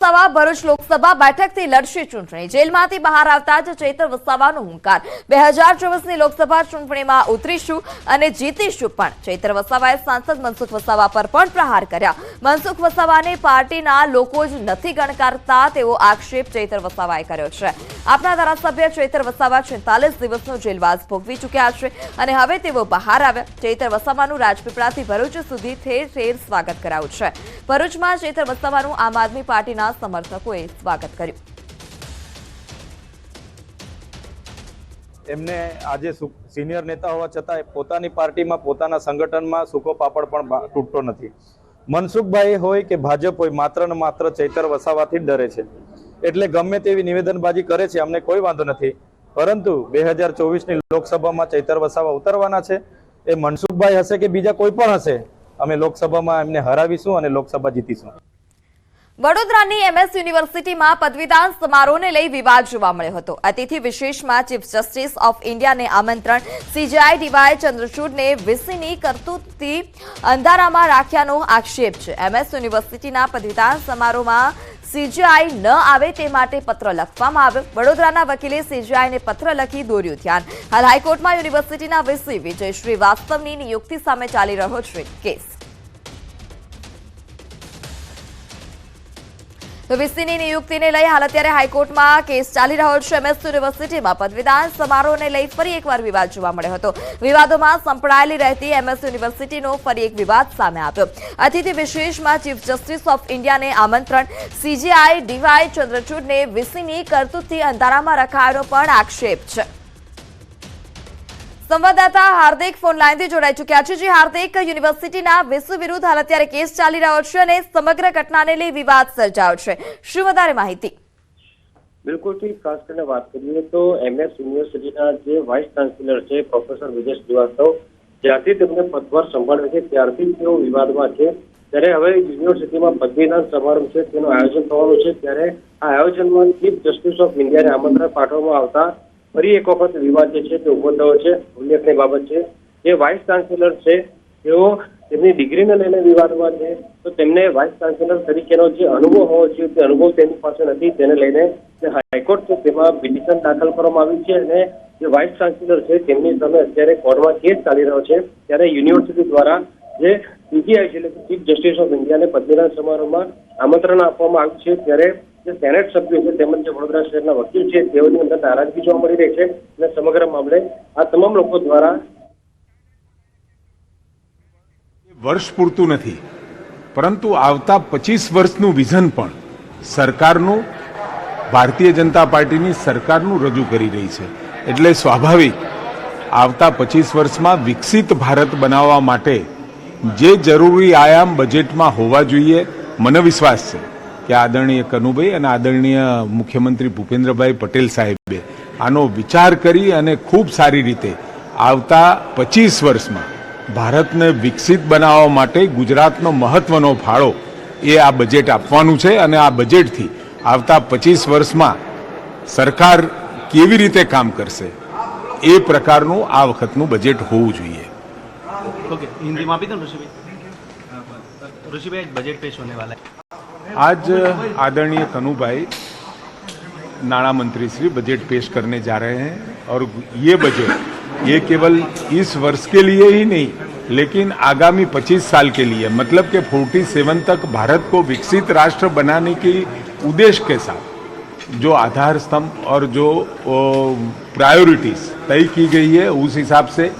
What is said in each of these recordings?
વસાવા ભરૂચ લોકસભા બેઠકથી લડશે ચૂંટણી. જેલમાંથી બહાર આવતા જ ચેતર વસાવાનો હુંકાર. બે હજાર ચોવીસની લોકસભા ચૂંટણીમાં ઉતરીશું અને જીતીશું પણ. ચૈત્ર વસાવાએ સાંસદ મનસુખ વસાવા પર પણ પ્રહાર કર્યા. મનસુખ વસાવાને પાર્ટીના લોકો જ નથી ગણકારતા તેવો આક્ષેપ ચૈત્ર વસાવાએ કર્યો છે. આપના ધારાસભ્ય ચૈતર વસાવા છેતાલીસ દિવસનો જેલવાસ ભોગવી ચૂક્યા છે અને હવે તેઓ બહાર આવ્યા. ચૈતર વસાવાનું રાજપીપળાથી ભરૂચ સુધી ઠેર ઠેર સ્વાગત કરાયું છે. ભરૂચમાં ચૈતર વસાવાનું આમ આદમી પાર્ટીના સમર્થકોએ સ્વાગત કર્યું એમને આજે સિનિયર નેતા હોવા છતાં પોતાની પાર્ટીમાં, પોતાના સંગઠનમાં સૂકો પાપડ પણ તૂટતો નથી. મનસુખભાઈ હોય કે ભાજપ હોય, માત્ર ને માત્ર ચૈતર વસાવાથી જ ડરે છે. એટલે ગમે તેવી નિવેદનબાજી કરે છે, અમને કોઈ વાંધો નથી. પરંતુ બે હજાર ચોવીસની લોકસભામાં ચૈતર વસાવા ઉતરવાના છે. એ મનસુખભાઈ હશે કે બીજા કોઈ પણ હશે, અમે લોકસભામાં એમને હરાવીશું અને લોકસભા જીતીશું. વડોદરાની એમએસ યુનિવર્સિટીમાં પદવીદાન સમારોહને લઈ વિવાદ જોવા મળ્યો હતો. અતિથિ વિશેષમાં ચીફ જસ્ટિસ ઓફ ઇન્ડિયાને આમંત્રણ સીજીઆઈ ડીવાય ચંદ્રચૂડને વીસીની કરતૂતથી અંધારામાં રાખ્યાનો આક્ષેપ છે. એમએસ યુનિવર્સિટીના પદવીદાન સમારોહમાં સીજીઆઈ ન આવે તે માટે પત્ર લખવામાં આવ્યો. વડોદરાના વકીલે સીજીઆઈને પત્ર લખી દોર્યું ધ્યાન. હાલ હાઈકોર્ટમાં યુનિવર્સિટીના વીસી વિજય શ્રીવાસ્તવની નિયુક્તિ સામે ચાલી રહ્યો છે કેસ. વીસીની નિયુક્તિને લઈ હાલ અત્યારે હાઈકોર્ટમાં કેસ ચાલી રહ્યો છે. એમએસ યુનિવર્સિટીમાં પદવીદાન સમારોહને લઈ ફરી એકવાર વિવાદ જોવા મળ્યો હતો. વિવાદોમાં સંપળાયેલી રહેતી એમએસ યુનિવર્સિટીનો ફરી એક વિવાદ સામે આવ્યો. અતિથિ વિશેષમાં ચીફ જસ્ટિસ ઓફ ઇન્ડિયાને આમંત્રણ. સીજીઆઈ ડીવાય ચંદ્રચૂડને વીસીની કરતૂતથી અંધારામાં રખાયેલો પણ આક્ષેપ છે. સંવાદદાતા હાર્દિક ફોન લાઇનથી જોડાઈ ચુક્યા છે. જે, હાર્દિક, યુનિવર્સિટીના વિશ્વ વિરુદ્ધ હાલ અત્યારે કેસ ચાલી રહ્યો છે અને સમગ્ર ઘટનાને લઈ વિવાદ સર્જાયો છે. શું વધારે માહિતી? બિલકુલથી ખાસ કરીને વાત કરીએ તો એમએસ યુનિવર્સિટીના જે વાઇસ ચાન્સેલર છે, પ્રોફેસર વિજય શ્રીવાસ્તવ જ્યારથી તેમને પદભાર સંભાળ્યો છે, ત્યારથી તેઓ વિવાદમાં છે. ત્યારે હવે યુનિવર્સિટીમાં પદવીદાન સમારંભ છે, તેનું આયોજન થવાનું છે. ત્યારે આ આયોજનમાં ચીફ જસ્ટિસ ઓફ ઇન્ડિયાને આમંત્રણ પાઠવવામાં આવતા ફરી એક વખત વિવાદ જે છે તે ઊભો થયો છે. ઉલ્લેખની બાબત છે. જે વાઇસ ચાન્સેલર છે, તેઓ તેમની ડિગ્રીને લઈને વિવાદમાં છે. તો તેમને વાઇસ ચાન્સેલર તરીકેનો જે અનુભવ હોવો જોઈએ, તે અનુભવ તેમની પાસે નથી. તેને લઈને હાઈકોર્ટ છે, તેમાં પિટિશન દાખલ કરવામાં આવી છે અને જે વાઇસ ચાન્સેલર છે, તેમની સામે અત્યારે કોર્ટમાં કેસ ચાલી રહ્યો છે. ત્યારે યુનિવર્સિટી દ્વારા જે સીજીઆઈ છે, એટલે ચીફ જસ્ટિસ ઓફ ઇન્ડિયાને પદવીદાન સમારોહમાં આમંત્રણ આપવામાં આવ્યું છે. ત્યારે જે સેનેટ સભ્યો છે, તેમજ જે વડોદરા શહેરના વકીલ છે, તેઓની અંદર નારાજગી જોવા મળી રહી છે અને સમગ્ર મામલે આ તમામ લોકો દ્વારા વર્ષ પૂરતું નથી, પરંતુ આવતા પચીસ વર્ષનું વિઝન પણ સરકારનું, ભારતીય જનતા પાર્ટીની સરકારનું રજૂ કરી રહી છે. એટલે સ્વાભાવિક, આવતા પચીસ વર્ષમાં વિકસિત ભારત બનાવવા માટે જે જરૂરી આયામ બજેટમાં હોવા જોઈએ, મને વિશ્વાસ છે. કે આદરણીય કનુભાઈ અને આદરણીય મુખ્યમંત્રી ભૂપેન્દ્રભાઈ પટેલ સાહેબે આનો વિચાર કરી અને ખૂબ સારી રીતે આવતા પચીસ વર્ષમાં ભારતને વિકસિત બનાવવા માટે ગુજરાતનો મહત્વનો ફાળો એ આ બજેટ આપવાનું છે અને આ બજેટથી આવતા પચીસ વર્ષમાં સરકાર કેવી રીતે કામ કરશે એ પ્રકારનું આ વખતનું બજેટ હોવું જોઈએ ओके हिंदी में भी तो ऋषि भाई ऋषि भाई आज बजट पेश होने वाला है आज आदरणीय कनुभाई नाणा मंत्री श्री बजट पेश करने जा रहे हैं और ये बजट ये केवल इस वर्ष के लिए ही नहीं, लेकिन आगामी 25 साल के लिए मतलब कि 47 तक भारत को विकसित राष्ट्र बनाने की उद्देश्य के साथ जो आधार स्तंभ और जो प्रायोरिटीज तय की गई है, उस हिसाब से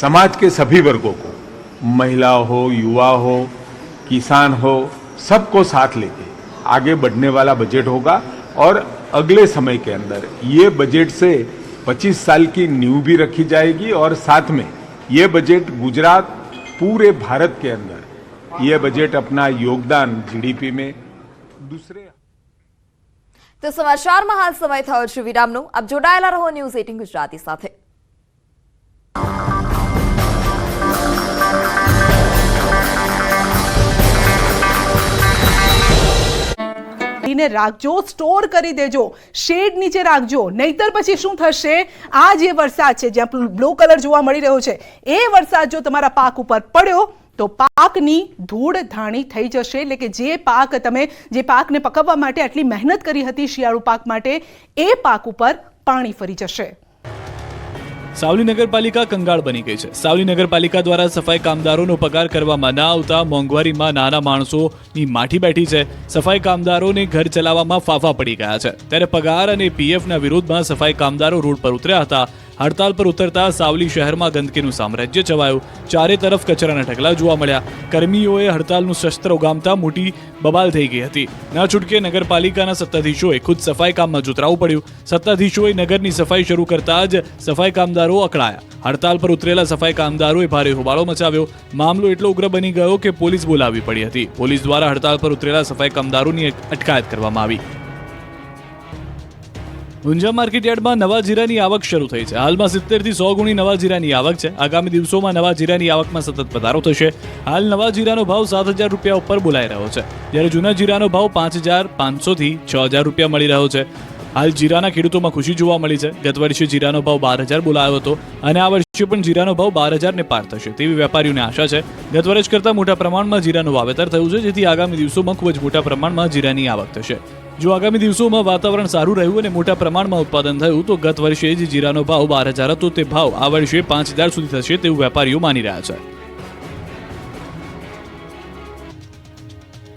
समाज के सभी वर्गों को, महिला हो, युवा हो, किसान हो सबको साथ लेके आगे बढ़ने वाला बजट होगा और अगले समय के अंदर ये बजट से 25 साल की नींव भी रखी जाएगी और साथ में ये बजट गुजरात पूरे भारत के अंदर ये बजट अपना योगदान जीडीपी में दूसरे તો સમાચારમાં હાલ સમય થયો છે વિરામનો આપ જોડાયેલા રહો ન્યૂઝ એટીન ગુજરાતી સાથે ને રાખજો સ્ટોર કરી દેજો શેડ નીચે રાખજો. નહીતર પછી શું થશે? આ જે વરસાદ છે, જ્યાં બ્લુ કલર જોવા મળી રહ્યો છે, એ વરસાદ જો તમારા પાક ઉપર પડ્યો, તો પાકની ધૂળ ધાણી થઈ જશે. એટલે કે જે પાક તમે, જે પાકને પકવવા માટે આટલી મહેનત કરી હતી શિયાળુ પાક માટે, એ પાક ઉપર પાણી ફરી જશે. સાવલી નગરપાલિકા કંગાળ બની ગઈ છે. સાવલી નગરપાલિકા દ્વારા સફાઈ કામદારોનો પગાર કરવામાં ના આવતા મોંઘવારીમાં નાના માણસોની માઠી બેઠી છે. સફાઈ કામદારોને ઘર ચલાવવામાં ફાફા પડી ગયા છે. ત્યારે પગાર અને પીએફના વિરોધમાં સફાઈ કામદારો રોડ પર ઉતર્યા હતા. હડતાલ પર ઉતરતા સાવલી શહેરમાં ગંદકીનું સામ્રાજ્ય છવાયું. ચારે તરફ કચરાના ઢગલા જોવા મળ્યા. કર્મીઓએ હડતાલનું શસ્ત્ર ઉગામતા મોટી બબાલ થઈ ગઈ હતી. ના છૂટકે નગરપાલિકાના સત્તાધીશોએ ખુદ સફાઈ કામમાં જોતરાવું પડ્યું. સત્તાધીશોએ નગરની સફાઈ શરૂ કરતા જ સફાઈ કામદારો અકળાયા. હડતાલ પર ઉતરેલા સફાઈ કામદારોએ ભારે હોબાળો મચાવ્યો. મામલો એટલો ઉગ્ર બની ગયો કે પોલીસ બોલાવવી પડી હતી. પોલીસ દ્વારા હડતાલ પર ઉતરેલા સફાઈ કામદારોની અટકાયત કરવામાં આવી. ઊંઝા માર્કેટયાર્ડમાં નવા જીરાની આવક શરૂ થઈ છે. હાલમાં સિત્તેરથી સો ગુણી નવા જીરાની આવક છે. આગામી દિવસોમાં નવા જીરાની આવકમાં સતત વધારો થશે. હાલ નવા જીરાનો ભાવ સાત હજાર રૂપિયા ઉપર બોલાઈ રહ્યો છે. જ્યારે જૂના જીરાનો ભાવ પાંચ હજાર પાંચસો થી છ હજાર રૂપિયા મળી રહ્યો છે. હાલ જીરાના ખેડૂતોમાં ખુશી જોવા મળી છે. ગત વર્ષે જીરાનો ભાવ બાર હજાર બોલાયો હતો અને આ વર્ષે પણ જીરાનો ભાવ બાર હજારને પાર થશે તેવી વેપારીઓને આશા છે. ગત વર્ષ કરતાં મોટા પ્રમાણમાં જીરાનું વાવેતર થયું છે, જેથી આગામી દિવસોમાં ખૂબ જ મોટા પ્રમાણમાં જીરાની આવક થશે. જો આગામી દિવસોમાં વાતાવરણ સારું રહ્યું અને મોટા પ્રમાણમાં ઉત્પાદન થયું, તો ગત વર્ષે જે જીરાનો ભાવ બાર હજાર હતો. તે ભાવ આ વર્ષે પાંચ હજાર સુધી થશે તેવું વેપારીઓ માની રહ્યા છે.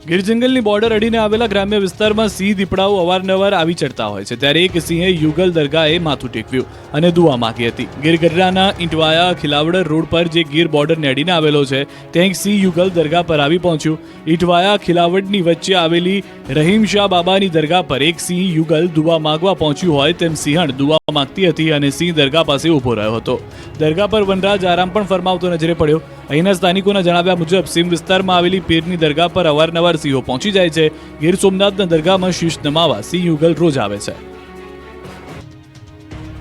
ગીર જંગલની બોર્ડર અડીને આવેલા ગ્રામ્ય વિસ્તારમાં સિંહ દીપડાઓ અવારનવાર આવી ચડતા હોય છે. ત્યારે એક સિંહે યુગલ દરગાહે માથું ટેકવ્યું અને દુઆ માંગી હતી. ગીર ગઢડાના ઇંટવાયા ખિલાવડર રોડ પર જે ગીર બોર્ડરને અડીને આવેલો છે, ત્યાં એક સિંહ યુગલ દરગાહ પર આવી પહોંચ્યું. ઇંટવાયા ખિલાવડની વચ્ચે આવેલી રહીમ શાહ બાબાની દરગાહ પર એક સિંહ યુગલ દુઆ માગવા પહોંચ્યું હોય તેમ સિંહણ દુઆ માંગતી હતી અને સિંહ દરગાહ પાસે ઊભો રહ્યો હતો. દરગાહ પર વનરાજ આરામ પણ ફરમાવતો નજરે પડ્યો. અહીંના સ્થાનિકોના જણાવ્યા મુજબ, સીમ વિસ્તારમાં આવેલી પીરની દરગાહ પર અવારનવાર સિંહો પહોંચી જાય છે. ગીર સોમનાથના દરગાહમાં શીશ નમાવા સિંહ યુગલ રોજ આવે છે.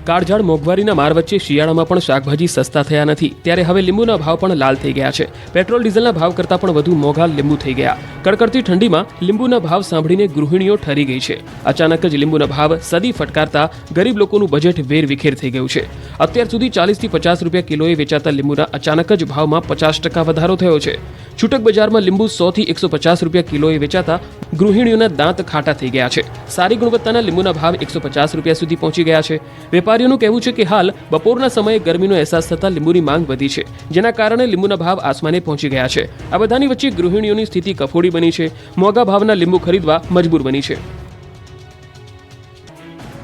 કાળઝાળ મોંઘવારીના માર વચ્ચે શિયાળામાં પણ શાકભાજી સસ્તા થયા નથી. ત્યારે હવે લીંબુના ભાવ પણ લાલ થઈ ગયા છે. પેટ્રોલ, ડીઝલના ભાવ કરતાં પણ વધુ મોંઘા લીંબુ થઈ ગયા. કડકડતી ઠંડીમાં લીંબુના ભાવ સાંભળીને ગૃહિણીઓ ઠરી ગઈ છે. અચાનક જ લીંબુના ભાવ સદી ફટકારતા ગરીબ લોકોનું બજેટ વેરવિખેર થઈ ગયું છે. અત્યાર સુધી ચાલીસથી પચાસ રૂપિયા કિલોએ વેચાતા લીંબુના અચાનક જ ભાવમાં પચાસ ટકા વધારો થયો છે. છૂટક બજારમાં લીંબુ સોથી એકસો પચાસ રૂપિયા કિલોએ વેચાતા ગૃહિણીઓના દાંત ખાટા થઈ ગયા છે. સારી ગુણવત્તાના લીંબુના ભાવ એકસો પચાસ રૂપિયા સુધી પહોંચી ગયા છે. વેપારીઓનું કહેવું છે કે હાલ બપોરના સમયે ગરમીનો અહેસાસ થતાં લીંબુની માંગ વધી છે, જેના કારણે લીંબુના ભાવ આસમાને પહોંચી ગયા છે. આ બધાની વચ્ચે ગૃહિણીઓની સ્થિતિ કફોડી બની છે, મોંઘા ભાવના લીંબુ ખરીદવા મજબૂર બની છે.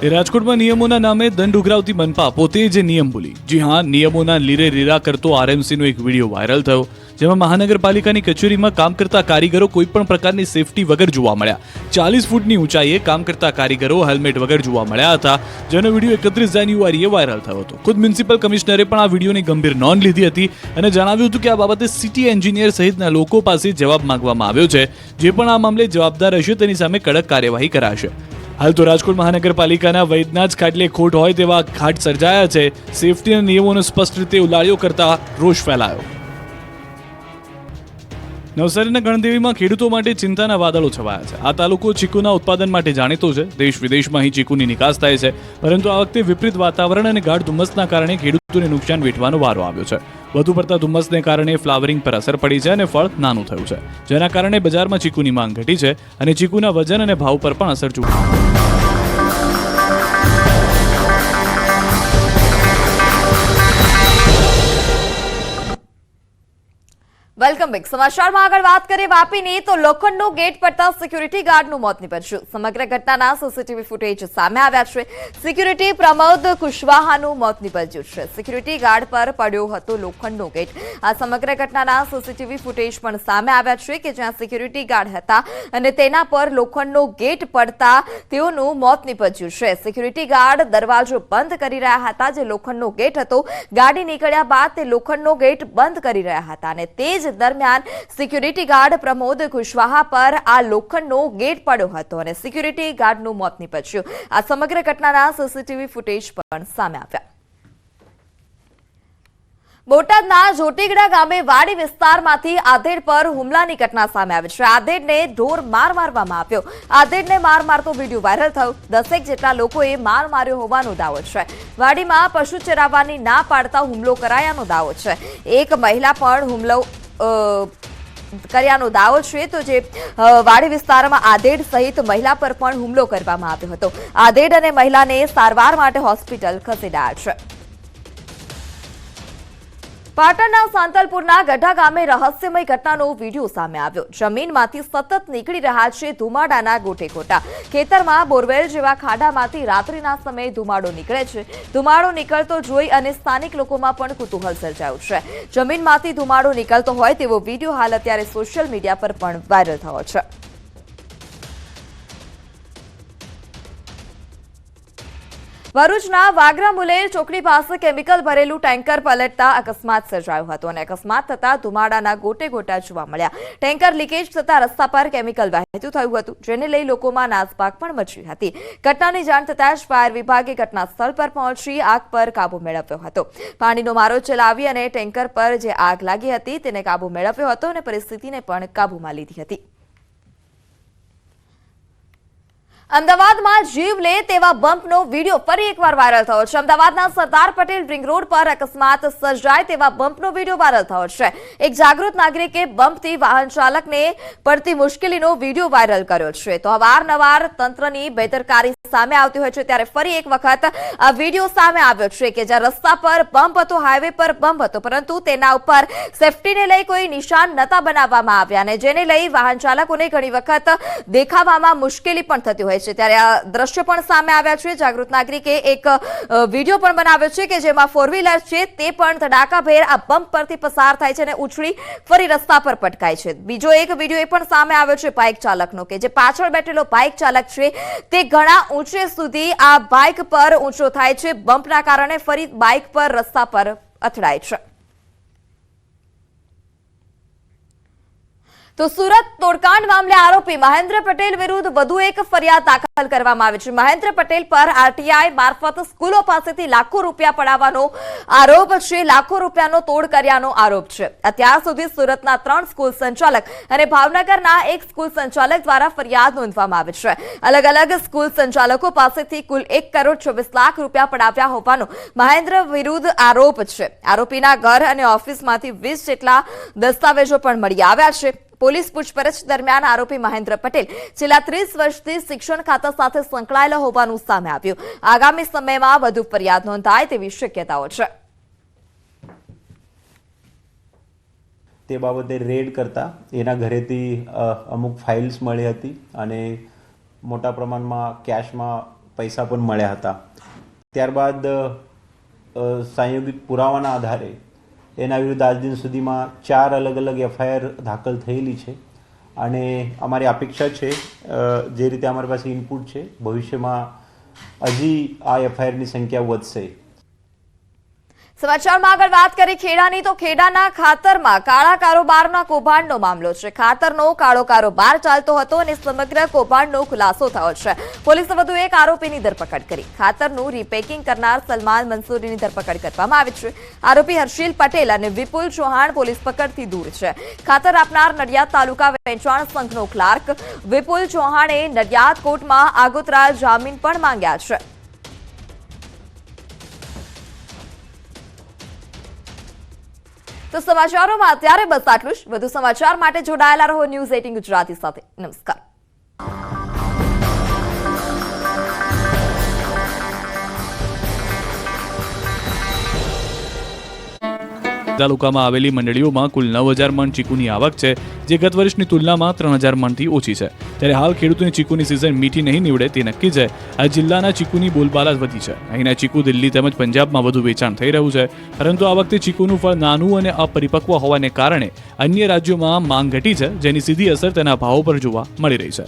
એ રાજકોટમાં નિયમોના નામે દંડ ઉઘરાવતી મનપા પોતે જે નિયમ ભૂલી. જી હા, નિયમોના લીરે રીરા કરતો આરએમસીનો એક વીડિયો વાયરલ થયો, જેમાં મહાનગરપાલિકાની કચેરીમાં કામ કરતા કારીગરો કોઈ પણ પ્રકારની સેફટી વગર જોવા મળ્યા. ચાલીસ ફૂટની ઊંચાઈએ કામ કરતા કારીગરો હેલ્મેટ વગર જોવા મળ્યા હતા, જેનો વીડિયો એકત્રીસ જાન્યુઆરીએ વાયરલ થયો હતો. ખુદ મ્યુનિસિપલ કમિશનરે પણ આ વિડીયોની ગંભીર નોંધ લીધી હતી અને જણાવ્યું હતું કે આ બાબતે સિટી એન્જિનિયર સહિતના લોકો પાસે જવાબ માંગવામાં આવ્યો છે, જે પણ આ મામલે જવાબદાર હશે તેની સામે કડક કાર્યવાહી કરાશે. હાલ તો રાજકોટ મહાનગરપાલિકાના વૈદ્યનાથ ખાટલે ખોટ હોય તેવા ઘાટ સર્જાયા છે. સેફટીના નિયમોનો સ્પષ્ટ રીતે ઉલાળ્યો કરતા રોષ ફેલાયો. નવસારીના ગણદેવીમાં ખેડૂતો માટે ચિંતાના વાદળો છવાયા છે. આ તાલુકો ચીકુના ઉત્પાદન માટે જાણીતો છે. દેશ વિદેશમાં અહીં ચીકુની નિકાસ થાય છે. પરંતુ આ વખતે વિપરીત વાતાવરણ અને ગાઢ ધુમ્મસના કારણે ખેડૂતોને નુકસાન વેઠવાનો વારો આવ્યો છે. વધુ પડતા ધુમ્મસને કારણે ફ્લાવરિંગ પર અસર પડી છે અને ફળ નાનું થયું છે. જેના કારણે બજારમાં ચીકુની માંગ ઘટી છે અને ચીકુના વજન અને ભાવ પર પણ અસર ચૂકી વેલકમ બેક. સમાચારમાં આગળ વાત કરીએ વાપીની, તો લોખંડનો ગેટ પડતા સિક્યુરિટી ગાર્ડનું મોત નીપજ્યું. સમગ્ર ઘટનાના સીસીટીવી ફૂટેજ સામે આવ્યા છે. સિક્યુરિટી પ્રમોદ કુશવાહાનું મોત નીપજ્યું છે. સિક્યુરિટી ગાર્ડ પર પડ્યો હતો લોખંડનો ગેટ. આ સમગ્ર ઘટનાના સીસીટીવી ફૂટેજ પણ સામે આવ્યા છે કે જ્યાં સિક્યુરિટી ગાર્ડ હતા અને તેના પર લોખંડનો ગેટ પડતા તેઓનું મોત નીપજ્યું છે. સિક્યુરિટી ગાર્ડ દરવાજો બંધ કરી રહ્યા હતા, જે લોખંડનો ગેટ હતો. ગાડી નીકળ્યા બાદ તે લોખંડનો ગેટ બંધ કરી રહ્યા હતા અને તે જ દરમિયાન સિક્યુરિટી ગાર્ડ પ્રમોદ કુશવાહા પર આ લોખંડનો ગેટ પડ્યો હતો અને સિક્યુરિટી ગાર્ડનું મોત નીપજ્યું. આ સમગ્ર ઘટનાના સીસીટીવી ફૂટેજ પણ સામે આવ્યા. બોટાદના જોટીગડા ગામે વાડી વિસ્તારમાંથી આધેડ પર હુમલાની ઘટના સામે આવી છે. આધેડને ઢોર માર મારવામાં આવ્યો. આધેડને માર મારતો વીડિયો વાયરલ થયો. દસેક જેટલા લોકોએ માર માર્યો હોવાનો દાવો છે. વાડીમાં પશુ ચરાવવાની ના પાડતા હુમલો કરાયાનો દાવો છે. એક મહિલા પણ હુમલો કર્યાનો દાવો છે તો જે વાડી વિસ્તારમાં આદેડ સહિત મહિલા પર પણ હુમલો કરવામાં આવ્યો હતો. આદેડ અને મહિલાને સારવાર માટે હોસ્પિટલ ખસેડાયા છે. પાટણના સાંતલપુરના ગઢા ગામે રહસ્યમય ઘટનાનો વીડિયો સામે આવ્યો. જમીનમાંથી સતત નીકળી રહ્યા છે ધુમાડાના ગોટેગોટા ખેતરમાં બોરવેલ જેવા ખાડામાંથી રાત્રિના સમયે ધુમાડો નીકળે છે. ધુમાડો નીકળતો જોઈ અને સ્થાનિક લોકોમાં પણ કુતૂહલ સર્જાયું છે. જમીનમાંથી ધુમાડો નીકળતો હોય તેવો વીડિયો હાલ અત્યારે સોશિયલ મીડિયા પર પણ વાયરલ થયો છે. ભરૂચના વાગરા મુલેર ચોકડી પાસે કેમિકલ ભરેલું ટેન્કર પલટતા અકસ્માત સર્જાયો હતો અને અકસ્માત થતા ધુમાડાના ગોટે ગોટા જોવા મળ્યા. ટેન્કર લીકેજ થતા રસ્તા પર કેમિકલ વહેતું થયું હતું, જેને લઈ લોકોમાં નાસભાગ પણ મચી હતી. ઘટનાની જાણ થતાં જ ફાયર વિભાગે ઘટના સ્થળ પર પહોંચી આગ પર કાબુ મેળવ્યો હતો. પાણીનો મારો ચલાવી અને ટેન્કર પર જે આગ લાગી હતી, તેને કાબુ મેળવ્યો હતો અને પરિસ્થિતિને પણ કાબૂમાં લીધી હતી. અમદાવાદમાં જીવ લે તેવા બમ્પનો વીડિયો ફરી એકવાર વાયરલ થયો છે. અમદાવાદના સરદાર પટેલ રિંગ રોડ પર અકસ્માત સર્જાય તેવા બમ્પનો વીડિયો વાયરલ થયો છે. એક જાગૃત નાગરિકે બમ્પથી વાહન ચાલકને પડતી મુશ્કેલીનો વીડિયો વાયરલ કર્યો છે. તો અવારનવાર તંત્રની બેદરકારી સામે આવતી હોય છે ત્યારે ફરી એક વખત આ વીડિયો સામે આવ્યો છે કે જ્યાં રસ્તા પર બમ્પ હતો, હાઈવે પર બમ્પ હતો, પરંતુ તેના ઉપર સેફટીને લઈ કોઈ નિશાન નતા બનાવવામાં આવ્યા અને જેને લઈ વાહન ચાલકોને ઘણી વખત દેખાવામાં મુશ્કેલી પણ થતી હોય છે. ત્યારે આ દ્રશ્ય પણ સામે આવ્યા છે. જાગૃત નાગરિકે એક વીડિયો પણ બનાવ્યો છે કે જેમાં ફોર વ્હીલર છે તે પણ ધડાકાભેર આ બમ્પ પરથી પસાર થાય છે અને ઉછળી ફરી રસ્તા પર પટકાય છે. બીજો એક વીડિયો એ પણ સામે આવ્યો છે, બાઇક ચાલકનો, કે જે પાછળ બેઠેલો બાઇક ચાલક છે તે ઘણા ઊંચે સુધી આ બાઇક પર ઊંચો થાય છે. બમ્પના કારણે ફરી બાઇક પર રસ્તા પર અથડાય છે. તો સુરત તોડકાંડ મામલે આરોપી મહેન્દ્ર પટેલ વિરુદ્ધ વધુ એક ફરિયાદ દાખલ કરવામાં આવી છે. મહેન્દ્ર પટેલ પર આરટીઆઈ મારફત સ્કૂલો પાસેથી લાખો રૂપિયા પડાવવાનો આરોપ છે. લાખો રૂપિયાનો તોડ કર્યાનો આરોપ છે. અત્યાર સુધી સુરતના ત્રણ સ્કૂલ સંચાલક અને ભાવનગરના એક સ્કૂલ સંચાલક દ્વારા ફરિયાદ નોંધવામાં આવી છે. અલગ અલગ સ્કૂલ સંચાલકો પાસેથી કુલ એક કરોડ ચોવીસ લાખ રૂપિયા પડાવ્યા હોવાનો મહેન્દ્ર વિરુદ્ધ આરોપ છે. આરોપીના ઘર અને ઓફિસમાંથી વીસ જેટલા દસ્તાવેજો પણ મળી આવ્યા છે. પોલીસ પૂછપરછ દરમિયાન આરોપી મહેન્દ્ર પટેલ છેલ્લા ત્રીસ વર્ષથી શિક્ષણ ખાતા સાથે સંકળાયેલો હોવાનું સામે આવ્યું. આગામી સમયમાં વધુ ફરિયાદ નોંધાય તેવી શક્યતાઓ છે. તે બાબતે રેડ કરતા એના ઘરેથી અમુક ફાઇલ્સ મળી હતી અને મોટા પ્રમાણમાં કેશમાં પૈસા પણ મળ્યા હતા. ત્યારબાદ સંયોગિક પુરાવાના આધારે એના વિરુદ્ધ આજ દિન સુધીમાં ચાર અલગ અલગ એફઆઈઆર દાખલ થયેલી છે. અને અમારી અપેક્ષા છે જે રીતે અમારી પાસે ઇનપુટ છે, ભવિષ્યમાં હજી આ એફઆઈઆરની સંખ્યા વધશે. સમાચારમાં આગળ વાત કરી ખેડાની, તો ખેડાના ખાતરમાં કાળા કારોબારના કૌભાંડનો મામલો છે. ખાતરનો કાળો કારોબાર ચાલતો હતો અને સમગ્ર કૌભાંડનો ખુલાસો થયો છે. પોલીસે વધુ એક આરોપીની ધરપકડ કરી. ખાતરનું રીપેકિંગ કરનાર સલમાન મંસૂરીની ધરપકડ કરવામાં આવી છે. આરોપી હર્ષિલ પટેલ અને વિપુલ ચૌહાણ પોલીસ પકડથી દૂર છે. ખાતર આપનાર નડિયાદ તાલુકા વેચાણ સંઘનો ક્લાર્ક વિપુલ ચૌહાણે નડિયાદ કોર્ટમાં આગોતરા જામીન પણ માંગ્યા છે. તો સમાચારોમાં અત્યારે બસ આટલું વધુ સમાચાર માટે જોડાયેલા રહો ન્યૂઝ એટીન ગુજરાતી સાથે. નમસ્કાર. તાલુકામાં આવેલી મંડળીઓમાં કુલ નવ હજાર મણ ચીકુની આવક છે, જે ગત વર્ષની તુલનામાં ત્રણ હજાર મણથી ઓછી છે. ત્યારે હાલ ખેડૂતોની ચીકુની સિઝન મીઠી નહીં નીવડે તે નક્કી છે. આ જિલ્લાના ચીકુની બોલબાલા વધી છે. અહીંના ચીકુ દિલ્હી તેમજ પંજાબમાં વધુ વેચાણ થઈ રહ્યું છે. પરંતુ આ વખતે ચીકુનું ફળ નાનું અને અપરિપક્વ હોવાને કારણે અન્ય રાજ્યોમાં માંગ ઘટી છે, જેની સીધી અસર તેના ભાવો પર જોવા મળી રહી છે.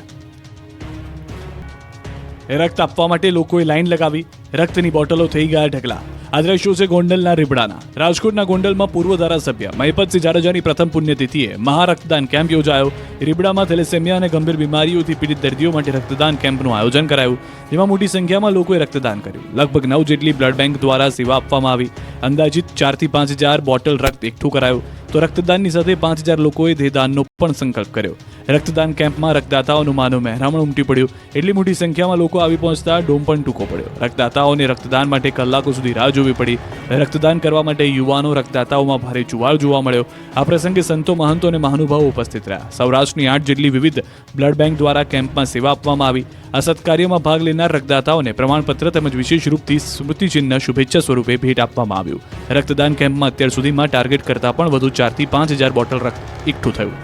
રક્ત આપવા માટે લોકોએ લાઈન લગાવી. રક્તની બોટલો થઈ ગયા ઢગલા. આ દ્રશ્યો છે ગોંડલના રીબડાના? રાજકોટના ગોંડલમાં પૂર્વ ધારાસભ્ય મહિપતસિંહ જાડેજાની પ્રથમ પુણ્યતિથિએ મહારક્તદાન કેમ્પ યોજાયો. રીબડામાં થેલેસેમિયા અને ગંભીર બીમારીઓથી પીડિત દર્દીઓ માટે રક્તદાન કેમ્પનું આયોજન કરાયું. જેમાં મોટી સંખ્યામાં લોકોએ રક્તદાન કર્યું. લગભગ નવ જેટલી બ્લડ બેંક દ્વારા સેવા આપવામાં આવી. અંદાજિત ચારથી પાંચ હજાર બોટલ રક્ત એકઠું કરાયું. તો રક્તદાનની સાથે પાંચ હજાર લોકોએ દેહદાનનો પણ સંકલ્પ કર્યો. રક્તદાન કેમ્પમાં રક્તદાતાઓનું માનવ મહેરામણ ઉમટી પડ્યું. એટલી મોટી સંખ્યામાં લોકો આવી પહોંચતા ડોમ પણ ટૂંકો પડ્યો. રક્તદાતાઓને રક્તદાન માટે કલાકો સુધી રાહ જોવી પડી. રક્તદાન કરવા માટે યુવાનો રક્તદાતાઓમાં ભારે જુવાળ જોવા મળ્યો. આ પ્રસંગે સંતો મહંતો અને મહાનુભાવો ઉપસ્થિત રહ્યા. સૌરાષ્ટ્રની આઠ જેટલી વિવિધ બ્લડ બેંક દ્વારા કેમ્પમાં સેવા આપવામાં આવી. આ સત્કાર્યમાં ભાગ લેનાર રક્તદાતાઓને પ્રમાણપત્ર તેમજ વિશેષ રૂપથી સ્મૃતિચિહ્ન શુભેચ્છા સ્વરૂપે ભેટ આપવામાં આવ્યું. રક્તદાન કેમ્પમાં અત્યાર સુધીમાં ટાર્ગેટ કરતાં પણ વધુ ચારથી પાંચ હજાર બોટલ રક્ત એકઠું થયું.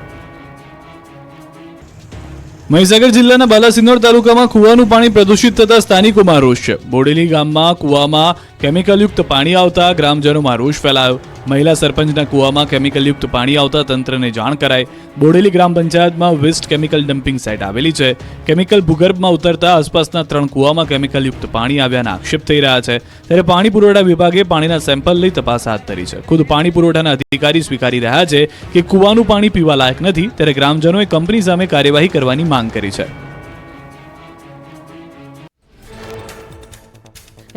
મહીસાગર જિલ્લાના બાલાસિનોર તાલુકામાં કુવાનું પાણી પ્રદૂષિત થતા સ્થાનિકોમાં રોષ છે. બોડેલી ગામમાં કુવામાં કેમિકલયુક્ત પાણી આવતા ગ્રામજનોમાં રોષ ફેલાયો. મહિલા સરપંચના કુવામાં કેમિકલયુક્ત પાણી આવતા તંત્રને જાણ કરાઈ. બોડેલી ગ્રામ પંચાયતમાં વેસ્ટ કેમિકલ ડમ્પિંગ સાઇટ આવેલી છે. કેમિકલ ભૂગર્ભમાં ઉતરતા આસપાસના ત્રણ કુવામાં કેમિકલયુક્ત પાણી આવ્યાના આક્ષેપ થઈ રહ્યા છે. ત્યારે પાણી પુરવઠા વિભાગે પાણીના સેમ્પલ લઈ તપાસ હાથ ધરી છે. ખુદ પાણી પુરવઠાના અધિકારી સ્વીકારી રહ્યા છે કે કુવાનું પાણી પીવા લાયક નથી. ત્યારે ગ્રામજનોએ કંપની સામે કાર્યવાહી કરવાની માંગ કરી છે.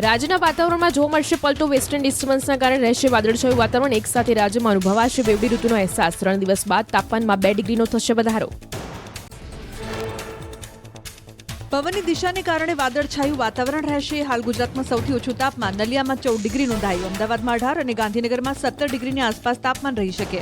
રાજ્યના વાતાવરણમાં જોવા મળશે પલટો વેસ્ટર્ન ડિસ્ટર્બન્સના કારણે રહેશે વાદળછાયું વાતાવરણ. એક સાથે રાજ્યમાં અનુભવાશે બેવડી ઋતુનો અહેસાસ. ત્રણ દિવસ બાદ તાપમાનમાં બે ડિગ્રીનો થશે વધારો. પવનની દિશાને કારણે વાદળછાયું વાતાવરણ રહેશે. હાલ ગુજરાતમાં સૌથી ઓછું તાપમાન નલિયામાં ચૌદ ડિગ્રી નોંધાયું અમદાવાદમાં અઢાર અને ગાંધીનગરમાં સત્તર ડિગ્રીની આસપાસ તાપમાન રહી શકે.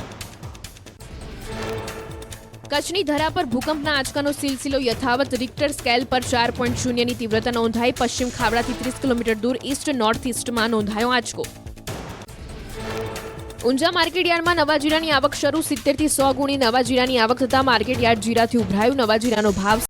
કચ્છની ધરા પર ભૂકંપના આંચકાનો સિલસિલો યથાવત રિક્ટર સ્કેલ પર ચાર પોઈન્ટ શૂન્યની તીવ્રતા નોંધાઈ. પશ્ચિમ ખાવડાથી ત્રીસ કિલોમીટર દૂર, ઈસ્ટ નોર્થ ઈસ્ટમાં નોંધાયો આંચકો. ઊંઝા માર્કેટયાર્ડમાં નવા જીરાની આવક શરૂ. સિત્તેરથી સો ગુણી નવા જીરાની આવક થતાં માર્કેટયાર્ડ જીરાથી ઉભરાયું. નવા જીરાનો ભાવ